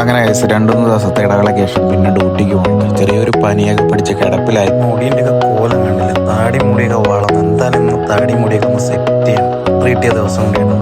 അങ്ങനെ കഴിച്ച് രണ്ടു മൂന്ന് ദിവസത്തെ ഇടവേളയ്ക്ക് ശേഷം പിന്നെ ഡ്യൂട്ടിക്ക് പോകുന്നുണ്ട് ചെറിയൊരു പനിയൊക്കെ പിടിച്ച് കിടപ്പിലായി. മുടിയുടെ കോലം കണ്ടില്ല? താടി മുടിയൊക്കെ വളർന്നു. എന്തായാലും താടി മുടിയൊക്കെ ഒന്ന് സെറ്റ് ചെയ്യണം. ട്രീറ്റ് ചെയ്ത ദിവസം കൂടിയാണ്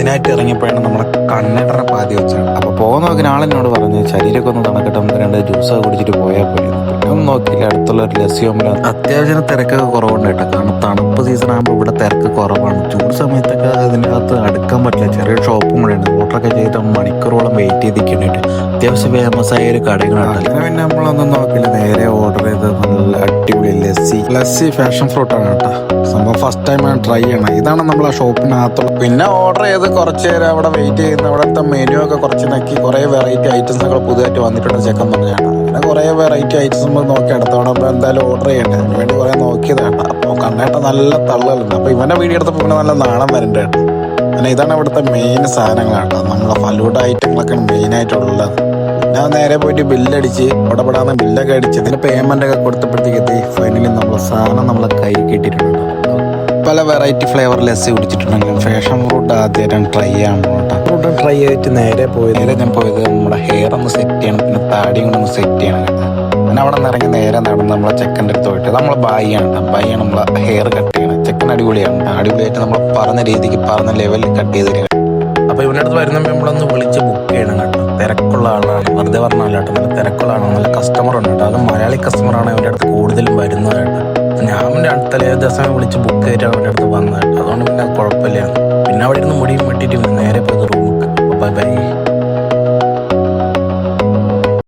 അതിനായിട്ട് ഇറങ്ങിയപ്പോഴാണ് നമ്മളെ കണ്ണടറ പാതി വെച്ചത്. അപ്പോൾ പോകുന്ന നോക്കി ആളെന്നോട് പറഞ്ഞു ശരീരമൊക്കെ ഒന്ന് തണക്കട്ടെ നമുക്ക് രണ്ട് ജ്യൂസൊക്കെ കുടിച്ചിട്ട് പോയാൽ പോയി പിന്നെ ഒന്നും നോക്കിയില്ല. അടുത്തുള്ള ഒരു ലസ്യോമിൽ അത്യാവശ്യം തിരക്കൊക്കെ കുറവുണ്ട് കേട്ടോ. കാരണം തണുപ്പ് സീസൺ ആകുമ്പോൾ ഇവിടെ തിരക്ക് കുറവാണ്. ചൂട് സമയത്തൊക്കെ അതിന്റെ അകത്ത് അടുക്കാൻ പറ്റില്ല. ചെറിയ ഷോപ്പും കൂടെ ഉണ്ട് ഓർഡറൊക്കെ ചെയ്തിട്ട് മണിക്കൂറോളം വെയിറ്റ് ചെയ്തിരിക്കുന്നുണ്ട് അത്യാവശ്യം ഫേമസ് ആയ ഒരു കടകളാണ് അങ്ങനെ പിന്നെ നമ്മളൊന്നും നോക്കില്ല നേരെ ഓർഡർ ചെയ്ത് നല്ല അടിപൊളി ലസ്സി. ലസ്സി ഫാഷൻ ഫ്രൂട്ടാണ് കേട്ടോ. സംഭവം ഫസ്റ്റ് ടൈം ആണ് ട്രൈ ചെയ്യണം ഇതാണ് നമ്മൾ ആ ഷോപ്പിനകത്തുള്ള പിന്നെ ഓർഡർ ചെയ്ത് കുറച്ച് നേരം അവിടെ വെയിറ്റ് ചെയ്യുന്ന അവിടുത്തെ മെനു ഒക്കെ കുറച്ച് നക്കി കുറേ വെറൈറ്റി ഐറ്റംസ് ഒക്കെ പുതുതായിട്ട് വന്നിട്ടുണ്ട് ചെക്കൻ പറഞ്ഞാണ് അങ്ങനെ കുറേ വെറൈറ്റി ഐറ്റംസ് നമ്മൾ നോക്കി അടുത്തവണ അപ്പോൾ എന്തായാലും ഓർഡർ ചെയ്യണ്ടേ? അതിന് വേണ്ടി കുറേ നോക്കിയതാണ് അപ്പോൾ കണ്ണേട്ട നല്ല തള്ളലുണ്ട് അപ്പോൾ ഇവന്റെ വീഡിയോ എടുത്തപ്പോൾ പിന്നെ നല്ല നാണം വരണ്ട പിന്നെ ഇതാണ് ഇവിടുത്തെ മെയിൻ സാധനങ്ങളാണ് നമ്മളെ ഫലൂഡ് ഐറ്റങ്ങളൊക്കെ മെയിൻ ആയിട്ടുള്ളത്. ഞാൻ നേരെ പോയിട്ട് ബില്ലടിച്ച് അവിടെ പെടാന്ന് ബില്ലൊക്കെ അടിച്ച് ഇതിന് പേയ്മെന്റ് ഒക്കെ കൊടുത്തപ്പോഴത്തേക്ക് ഫൈനലി നമ്മളെ സാധനം നമ്മളെ കൈ കിട്ടിയിട്ടുണ്ട് പല വെറൈറ്റി ഫ്ലേവർ ലെസ് കുടിച്ചിട്ടുണ്ടെങ്കിലും ഫാഷൻ ഫ്രൂട്ട് ആദ്യം ട്രൈ ചെയ്യാൻ പോകുന്നത് ഫ്രൂട്ട് ട്രൈ ചെയ്തിട്ട് നേരെ പോയത് നേരെ ഞാൻ പോയത് നമ്മുടെ ഹെയർ ഒന്ന് സെറ്റ് ചെയ്യണം പിന്നെ താടിയും കൂടെ ഒന്ന് സെറ്റ് ചെയ്യണം. കേട്ടോ പിന്നെ അവിടെ നിന്ന് ഇറങ്ങി നേരെ നടന്ന് നമ്മളെ ചെക്കന്റെ അടുത്ത് പോയിട്ട് നമ്മൾ ബായിയാണ് ബായിയാണ് നമ്മളെ ഹെയർ കട്ട് ചെയ്യണം ചെക്കൻ അടിപൊളിയാണ്. അടിപൊളിയായിട്ട് നമ്മൾ പറഞ്ഞ രീതിക്ക് പറഞ്ഞ ലെവലിൽ കട്ട് ചെയ്ത് തരിക അപ്പോൾ ഇവന്റെ അടുത്ത് വരുന്ന നമ്മളൊന്ന് വിളിച്ച് ബുക്ക് ചെയ്യണം കേട്ടോ. തിരക്കുള്ള ആളാണ്. വെറുതെ പറഞ്ഞ കേട്ടോ. നല്ല തിരക്കുള്ള ആളാണ്. നല്ല കസ്റ്റമർ ഉണ്ട് കേട്ടോ. അത് മലയാളി കസ്റ്റമറാണ് ഇവന്റെ അടുത്ത് കൂടുതലും വരുന്നത് കേട്ടോ ഞാൻ തലേ ദിവസം വിളിച്ച് ബുക്ക് ചെയ്തിട്ട് അവന്റെ അടുത്ത് വന്നത്. അതുകൊണ്ട് പിന്നെ കുഴപ്പമില്ല. പിന്നെ അവിടെ ഇരുന്ന് മുടിയും വെട്ടിയിട്ട് നേരെ പോയത് റൂമിൽ ബൈ ബൈ